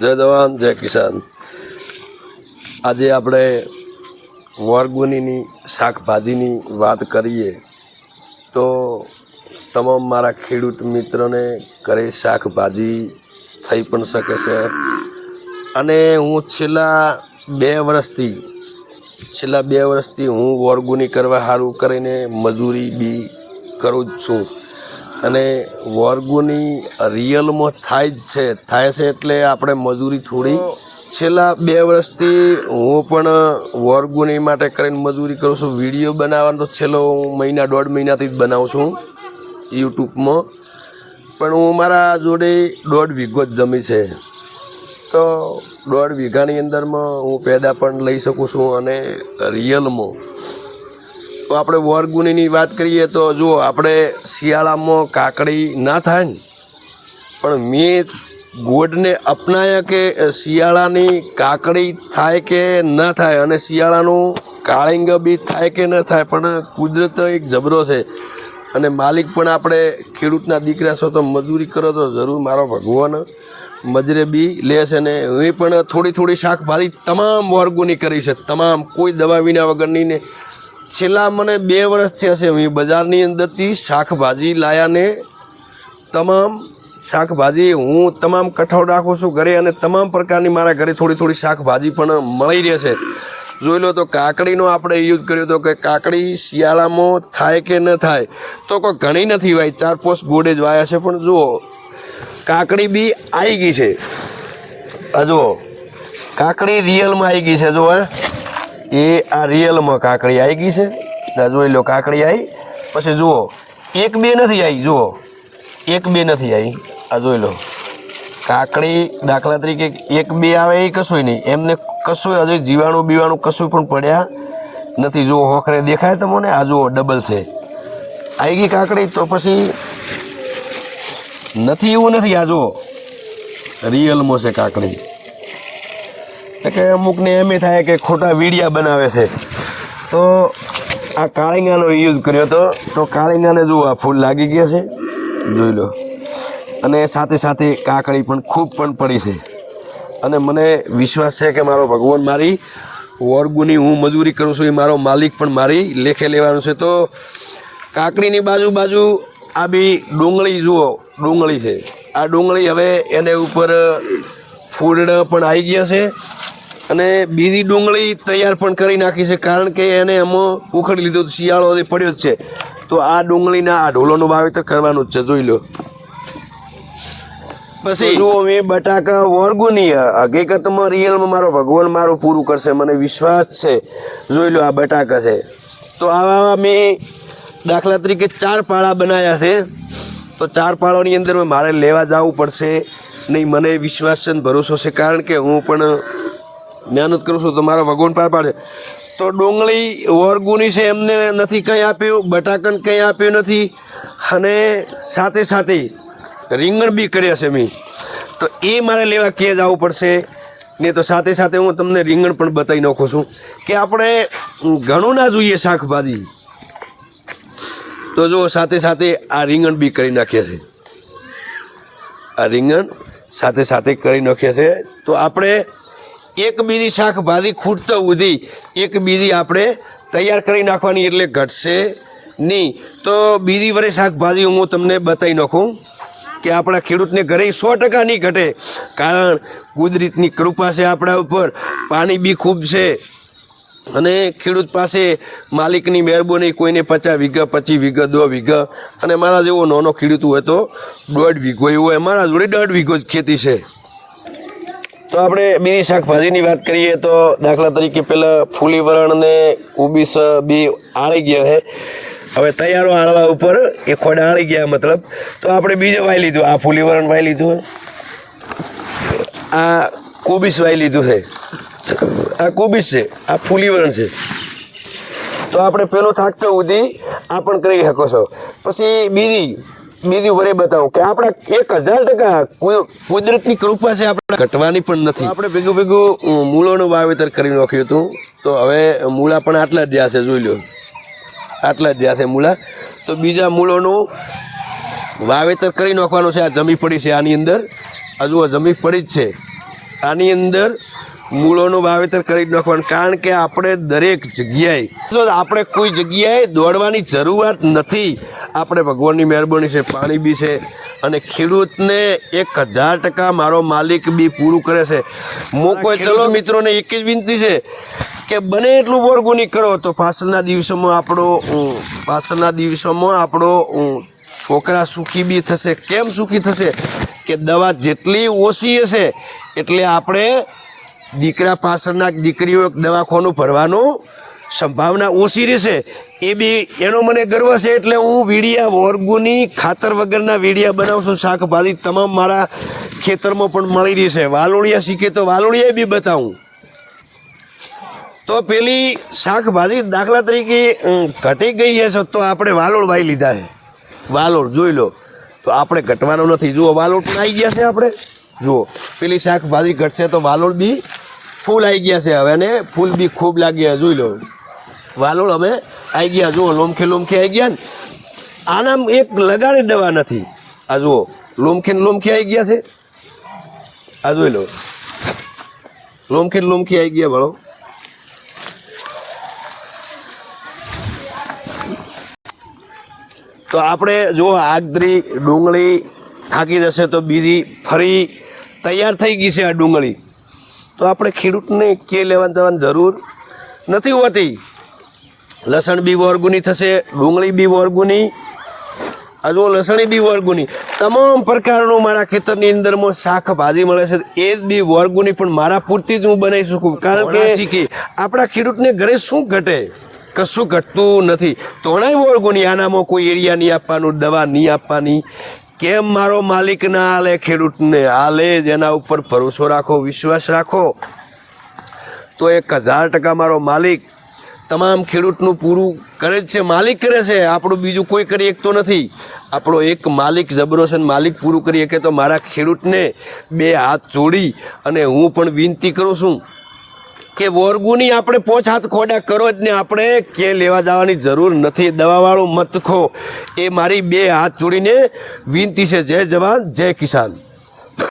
જય જવાન, જય કિસાન. આજે આપણે વરગુનીની શાકભાજીની વાત કરીએ તો તમામ મારા ખેડૂત મિત્રોને ઘરે શાકભાજી થઈ પણ શકે છે. અને હું છેલ્લા બે વર્ષથી, છેલ્લા બે વર્ષથી હું વર્ગુની કરવા સારું કરીને મજૂરી બી કરું જ છું. અને વર્ગોની રિયલમાં થાય જ છે. થાય છે એટલે આપણે મજૂરી થોડી. છેલ્લા બે વર્ષથી હું પણ વર્ગોની માટે કરીને મજૂરી કરું છું. વીડિયો બનાવવાનો તો છેલ્લો હું મહિના દોઢ મહિનાથી જ બનાવું છું યુટ્યુબમાં. પણ હું મારા જોડે દોઢ વીઘો જ જમી છે. તો દોઢ વીઘાની અંદરમાં હું પેદા પણ લઈ શકું છું અને રિયલમાં. આપણે વરગુનીની વાત કરીએ તો જો આપણે શિયાળામાં કાકડી ના થાય ને, પણ મેં ગોડને અપનાયા કે શિયાળાની કાકડી થાય કે ન થાય અને શિયાળાનું કાળિંગ બી થાય કે ન થાય, પણ કુદરત એક જબરો છે. અને માલિક પણ આપણે ખેડૂતના દીકરા છો તો મજૂરી કરો તો જરૂર મારો ભગવાન મજરે બી લે છે ને, હું પણ થોડી થોડી શાકભાજી તમામ વર્ગોની કરી છે. તમામ કોઈ દવા વિના વગરની ને છેલ્લા મને બે વર્ષ થયા છે હું બજારની અંદરથી શાકભાજી લાયાને તમામ શાકભાજી હું તમામ કઠોળ રાખું છું ઘરે અને તમામ પ્રકારની મારા ઘરે થોડી થોડી શાકભાજી પણ મળી રહે છે. જોઈ લો તો કાકડીનો આપણે યુઝ કર્યો હતો કે કાકડી શિયાળામાં થાય કે ન થાય તો કોઈ ઘણી નથી ભાઈ ચાર પોસ્ટ ગોડે જ વાયા છે. પણ જુઓ, કાકડી બી આવી ગઈ છે. આ જુઓ, કાકડી રિયલમાં આવી ગઈ છે, જુઓ. એ આ રિયલમાં કાકડી આવી ગઈ છે. જોઈ લો, કાકડી આવી પછી જુઓ, એક બે નથી આવી જુઓ. એક બે નથી આવી આ જોઈ લો. કાકડી દાખલા તરીકે એક બે આવે એ કશું નહીં. એમને કશું હજુ જીવાણું બીવાણું કશું પણ પડ્યા નથી. જુઓ, હોખરે દેખાય તમને? આ જુઓ ડબલ છે. આવી ગઈ કાકડી, તો પછી નથી, એવું નથી. આ જુઓ. રિયલમાં છે કાકડી. કે અમુકને એમ થાય કે ખોટા વીડિયા બનાવે છે. તો આ કાળીંગાનો યુઝ કર્યો હતો. તો કાળીંગાને જુઓ, આ ફૂલ લાગી ગયા છે. જોઈ લો. અને સાથે સાથે કાકડી પણ ખૂબ પણ પડી છે. અને મને વિશ્વાસ છે કે મારો ભગવાન મારી વરગુની હું મજૂરી કરું છું એ મારો માલિક પણ મારી લેખે લેવાનું છે. તો કાકડીની બાજુ બાજુ આ બી ડુંગળી જુઓ, ડુંગળી છે. આ ડુંગળી હવે એને ઉપર ફૂડ પણ આવી ગયા છે. અને બીજી ડુંગળી તૈયાર પણ કરી નાખી છે કારણ કે એને એમાં ઉખડી લીધો શિયાળો હજી પડ્યો જ છે. તો આ ડુંગળીના આ ઢોલોનું વાવેતર કરવાનું જ છે જોઈ લો. પછી? જુઓ મેં બટાકા વર્ગુની હકીકતમાં રિયલમાં મારો ભગવાન મારું પૂરું કરશે મને વિશ્વાસ છે. જોઈ લો આ બટાકા છે. તો આવા આવા મેં દાખલા તરીકે ચાર પાળા બનાવ્યા છે. તો ચાર પાળાની અંદર મારે લેવા જવું પડશે. નહીં મને વિશ્વાસ છે ભરોસો છે કારણ કે હું પણ મહેનત કરું છું તો મારા ભગવાન પાર પાડે. તો ડુંગળી વરગુની છે એમને નથી કંઈ આપ્યું, બટાકન કંઈ આપ્યું નથી. અને સાથે સાથે રીંગણ બી કર્યા છે મેં. તો એ મારે લેવા ક્યાં જવું પડશે? ને તો સાથે સાથે હું તમને રીંગણ પણ બતાવી નાખું છું કે આપણે ઘણું ના જોઈએ શાકભાજી. તો જો સાથે સાથે આ રીંગણ બી કરી નાખ્યા છે. આ રીંગણ સાથે સાથે કરી નાખ્યા છે. તો આપણે એક બીજી શાકભાજી ખૂટતા સુધી એક બીજી આપણે તૈયાર કરી નાખવાની એટલે ઘટશે નહીં. તો બીજી વરે શાકભાજી હું તમને બતાવી નાખું કે આપણા ખેડૂતને ઘરે સો ટકા નહીં ઘટે. કારણ કુદરતની કૃપા છે આપણા ઉપર. પાણી બી ખૂબ છે. અને ખેડૂત પાસે માલિકની મહેરબાની કોઈને પચાસ વીઘા, પચીસ વીઘા, દો વીઘા અને મારા જેવો નાનો ખેડૂત હોય તો દોઢ વીઘો એવો મારા જોડે દોઢ વીઘો જ ખેતી છે. તો આપણે બીજી શાકભાજીની વાત કરીએ તો દાખલા તરીકે પેલા ફૂલી વરણ ને ઉબીસ બી આળી ગયા છે હવે તૈયારો આળવા ઉપર એ ખોડા આળી ગયા મતલબ. તો આપણે બીજું વાઈ લીધું, આ ફૂલી વરણ વાઈ લીધું આ કોબીસ વાઈ લીધું છે. આ કોબીસ છે, આ ફૂલી વરણ છે. તો આપણે પેલો થાકતો સુધી આ પણ કરી શકો છો. પછી બીજી બીજી વરે બતાવું કે આપણે એક હજાર ટકા કુદરતની કૃપા છે આપણે ઘટવાની પણ નથી. આપણે ભેગું ભેગું મૂળોનું વાવેતર કરી નાખ્યું હતું. તો હવે મૂળા પણ આટલા જ છે જોઈ લો. આટલા જ છે મૂળા. તો બીજા મૂળોનું વાવેતર કરી નાખવાનું છે. આ જમી પડી છે આની અંદર. જુઓ જમી પડી જ છે. આની અંદર મૂળોનું વાવેતર કરી જ નાખવાનું. કારણ કે આપણે દરેક જગ્યાએ જો આપણે કોઈ જગ્યાએ દોડવાની જરૂરત નથી આપણે ભગવાનની મહેરબાની છે પાણી બી છે અને ખેડૂતને એક હજાર ટકા મારો માલિક બી પૂરું કરે છે. મોકો ચલો મિત્રોને એક જ વિનંતી છે કે બને એટલું બોરગુની કરો. તો પાછળના દિવસોમાં આપણો પાછળના દિવસોમાં આપણો છોકરા સુખી બી થશે. કેમ સુખી થશે? કે દવા જેટલી ઓછી હશે એટલે આપણે દીકરા પાછળના દીકરીઓ દવાખાનું ભરવાનું સંભાવના ઓછી રહેશે. એ બી, એનો મને ગર્વ છે એટલે હું વીડિયા વોર્ગુની ખાતર વગરના વીડિયા બનાવું છું શાકભાજી તમામ મારા ખેતરમાં પણ મળી રહેશે. વાલોણિયા શીખે તો વાલોણિયા બી બતાવું. તો પેલી શાકભાજી દાખલા તરીકે ઘટી ગઈ છે તો આપણે વાલોળ વાઈ લીધા છે. વાલોળ જોઈ લો. તો આપણે ઘટવાનો નથી. જુઓ વાલોળ પણ આવી ગયા છે આપણે. જુઓ, પેલી શાકભાજી ઘટશે તો વાલોળ બી ફૂલ આવી ગયા છે હવે ને? ફૂલ બી ખૂબ લાગ્યા જોઈ લો. વાલોળ હવે આવી ગયા, જુઓ, લોમખે લોમખે આવી ગયા ને. આનામ એક લગાડી દવા નથી. આ જુઓ, લોમખે લોમખે આવી ગયા છે. આ જોઈ લો. લોમખી લોમખે આવી ગયા વાળો. તો આપણે જો આગદરી ડુંગળી થાકી જશે તો બીજી ફરી તૈયાર થઈ ગઈ છે આ ડુંગળી. તો આપણે ખેડૂતને કે લેવા જવાની જરૂર નથી હોતી. લસણ બી વર્ગુની થશે ડુંગળી બી વર્ગુની. આ જો લસણી બી વર્ગુની. તમામ પ્રકારનું મારા ખેતરની અંદરમાં શાકભાજી મળે છે. એ જ બી વર્ગુની પણ મારા પૂરતી જ હું બનાવી શકું. કારણ કે શીખી આપણા ખેડૂતને ઘરે શું ઘટે? કશું ઘટતું નથી. તોણાય વર્ગુની. આનામાં કોઈ એરિયા નહીં આપવાનું દવા નહીં આપવાની. કેમ મારો માલિક ના આલે ખેડૂતને? આલે એના ઉપર ભરોસો રાખો, વિશ્વાસ રાખો. તો એક હજાર ટકા મારો માલિક તમામ ખેડૂતનું પૂરું કરે જ છે, માલિક કરે છે. આપણું બીજું કોઈ કરી શકતો નથી. આપણો એક માલિક જબરો છે માલિક પૂરું કરી શકે તો મારા ખેડૂતને બે હાથ જોડી અને હું પણ વિનંતી કરું છું. કે વોરગુની આપણે પોચ હાથ ખોડા કરો જ ને આપણે કે લેવા જવાની જરૂર નથી. દવાવાળું મત ખો. એ મારી બે હાથ જોડીને વિનંતી છે. જય જવાન, જય કિસાન.